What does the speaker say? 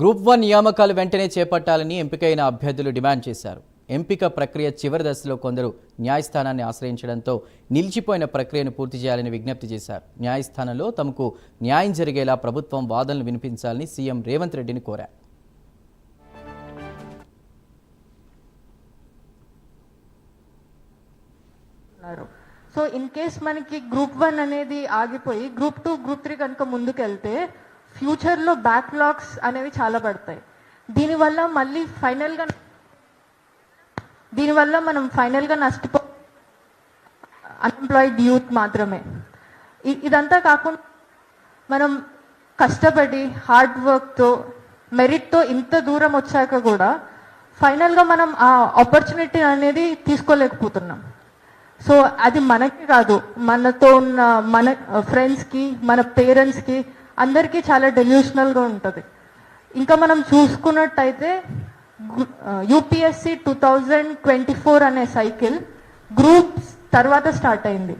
Group one నియామకాలు వెంటనే చేపట్టాలని ఎంపికైన అభ్యర్థులు డిమాండ్ చేశారు. ఎంపిక ప్రక్రియ చివరి దశలో కొందరు న్యాయస్థానాన్ని ఆశ్రయించడంతో నిలిచిపోయిన ప్రక్రియను పూర్తి చేయాలని విజ్ఞప్తి చేశారు. న్యాయస్థానంలో తమకు న్యాయం జరిగేలా ప్రభుత్వం వాదనలు వినిపించాలని సీఎం రేవంత్ రెడ్డిని కోరారు. సో ఇన్ కేస్ మనకి గ్రూప్ వన్ అనేది ఆగిపోయి గ్రూప్ టూ గ్రూప్ త్రీ కనుక ముందుకెళ్తే ఫ్యూచర్లో బ్యాక్లాగ్స్ అనేవి చాలా పడతాయి. దీనివల్ల మళ్ళీ ఫైనల్గా దీనివల్ల మనం ఫైనల్గా నష్టపో అన్ఎంప్లాయిడ్ యూత్ మాత్రమే. ఇదంతా కాకుండా మనం కష్టపడి హార్డ్ వర్క్తో మెరిట్తో ఇంత దూరం వచ్చాక కూడా ఫైనల్గా మనం ఆ ఆపర్చునిటీ అనేది తీసుకోలేకపోతున్నాం. సో అది మనకి కాదు. మనతో ఉన్న మన ఫ్రెండ్స్కి మన పేరెంట్స్కి అందరికీ చాలా డెల్యూషనల్గా ఉంటుంది. ఇంకా మనం చూసుకున్నట్టయితే UPSC two thousand twenty four అనే సైకిల్ గ్రూప్స్ తర్వాత స్టార్ట్ అయింది.